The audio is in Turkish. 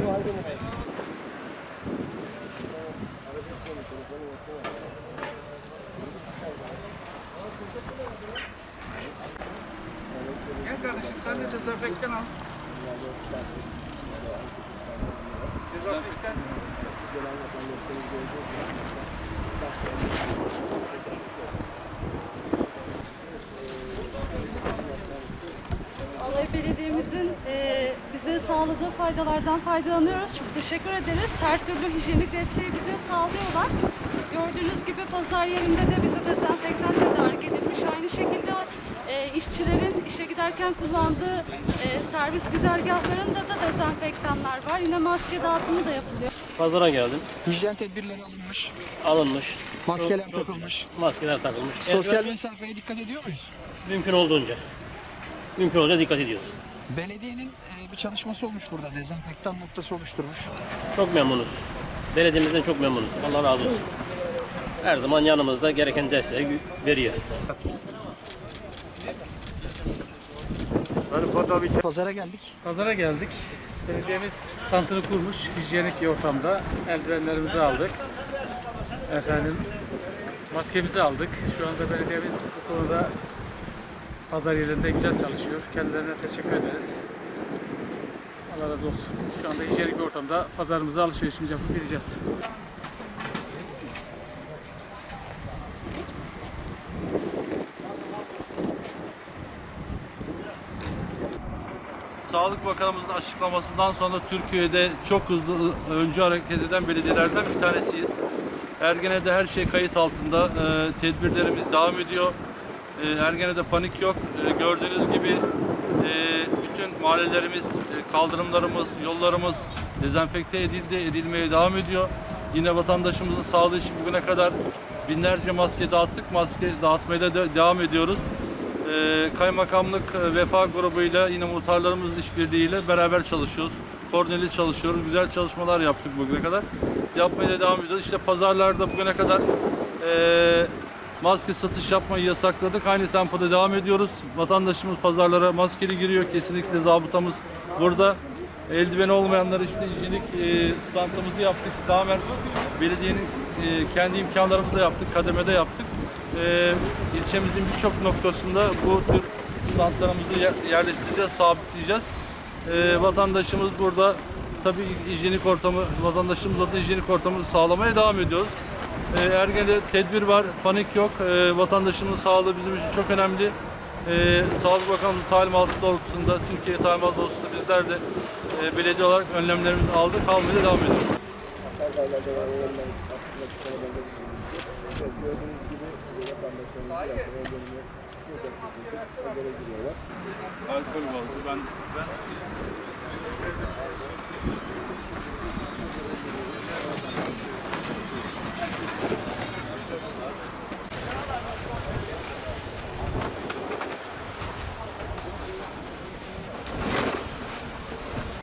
Gel kardeşim sen de dezenfektan al. Dezenfektan. Bize sağladığı faydalardan faydalanıyoruz. Çok teşekkür ederiz. Her türlü hijyenik desteği bize sağlıyorlar. Gördüğünüz gibi pazar yerinde de bize dezenfektan tedarik edilmiş. Aynı şekilde e, işçilerin işe giderken kullandığı e, servis güzergahlarında da dezenfektanlar var. Yine maske dağıtımı da yapılıyor. Pazara geldim. Hijyen tedbirleri alınmış. Alınmış. Maskeler Çok- çok- takılmış. Maskeler takılmış. Sosyal mesafeye dikkat ediyor muyuz? mümkün olduğunca. Mümkün olduğunca dikkat ediyoruz. Belediyenin e, bir çalışması olmuş burada. Dezenfektan noktası oluşturmuş. Çok memnunuz. Belediyemizden çok memnunuz. Allah razı olsun. Her zaman yanımızda gereken desteği veriyor. Pazara geldik. Pazara geldik. Belediyemiz santını kurmuş hijyenik bir ortamda. Eldivenlerimizi aldık. Efendim maskemizi aldık. Şu anda belediyemiz bu konuda pazar yerinde güzel çalışıyor. Kendilerine teşekkür ederiz. Allah razı olsun. Şu anda hijyenik bir ortamda pazarımıza alışverişimizi yapıp gideceğiz. Sağlık Bakanımızın açıklamasından sonra Türkiye'de çok hızlı öncü hareket eden belediyelerden bir tanesiyiz. Ergene'de her şey kayıt altında. Ee, tedbirlerimiz devam ediyor. Ee, Ergene'de panik yok. Ee, gördüğünüz gibi e, bütün mahallelerimiz, kaldırımlarımız, yollarımız dezenfekte edildi, edilmeye devam ediyor. Yine vatandaşımızın sağlığı için bugüne kadar binlerce maske dağıttık. Maske dağıtmaya da de- devam ediyoruz. Ee, kaymakamlık e, vefa grubuyla yine muhtarlarımız işbirliğiyle beraber çalışıyoruz. Koordineli çalışıyoruz. Güzel çalışmalar yaptık bugüne kadar. Yapmaya da devam ediyoruz. İşte pazarlarda bugüne kadar maske satış yapmayı yasakladık. Aynı tempoda devam ediyoruz. Vatandaşımız pazarlara maskeli giriyor. Kesinlikle zabıtamız burada. Eldiveni olmayanlar işte hijyenik e, standımızı yaptık. Tamamen belediyenin e, kendi imkanlarımızla yaptık. Kademede yaptık. E, ilçemizin birçok noktasında bu tür standlarımızı yer- yerleştireceğiz, sabitleyeceğiz. E, vatandaşımız burada tabii hijyenik ortamı, vatandaşımız adına hijyenik ortamı sağlamaya devam ediyoruz. E, Ergen'de tedbir var, panik yok. E, vatandaşımızın sağlığı bizim için çok önemli. E, Sağlık Bakanlığı talimatı doğrultusunda, Türkiye talimatı doğrultusunda bizler de e, belediye olarak önlemlerimizi aldık, almaya devam ediyoruz. Alkol vardı. Ben, ben